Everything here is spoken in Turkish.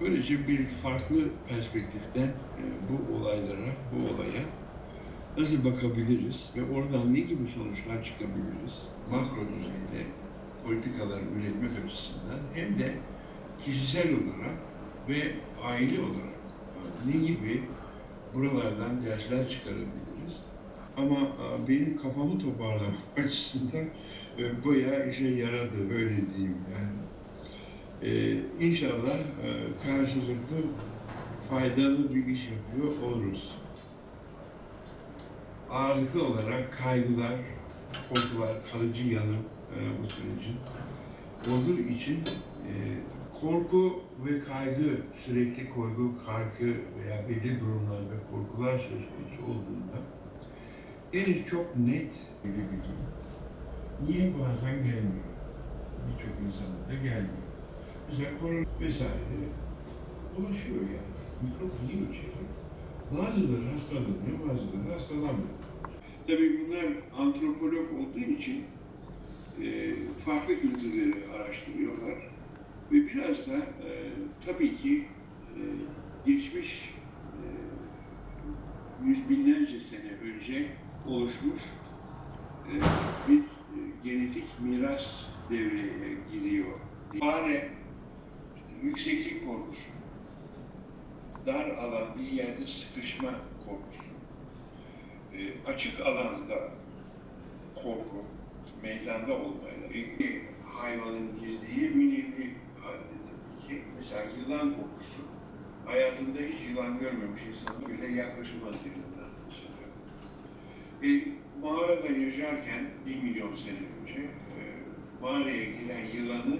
Böylece bir farklı perspektiften e, bu olaylara, bu olaya nasıl bakabiliriz ve oradan ne gibi sonuçlar çıkabiliriz makro düzeyde politikalar üretmek açısından hem de kişisel olarak ve aile olarak e, ne gibi buralardan dersler çıkarabiliriz. Ama e, benim kafamı toparlamak açısından bayağı işe yaradı öyle diyeyim yani. Ee, inşallah e, karşılıklı faydalı bir iş yapıyor oluruz. Ağırlıklı olarak kaygılar, korkular, kalıcı yanı e, bu sürecin olduğu için e, korku ve kaygı, sürekli korku, kaygı veya belli durumlarda korkular söz konusu olduğunda henüz çok net bir bilgi. Niye bazen gelmiyor? Birçok insanda da gelmiyor. Mesela korona vesaire ulaşıyor yani. Mikrop yiyor içeri. Bazıları hastalanıyor, bazıları hastalanmıyor. Tabii bunlar antropolog olduğu için e, farklı kültürleri araştırıyorlar. Ve biraz da e, tabii ki e, geçmiş e, yüz binlerce sene önce oluşmuş e, bir e, genetik miras devreye giriyor. Fare yükseklik korkusu, dar alan bir yerde sıkışma korkusu, e, açık alanda korku, meydanda olmayla ilgili hayvanın girdiği önemli halde ki. Mesela yılan korkusu. Hayatında hiç yılan görmemiş insan bile yaklaşılmaz yılanlar mesela. E, mağarada yaşarken bir milyon sene önce e, mağaraya giren yılanı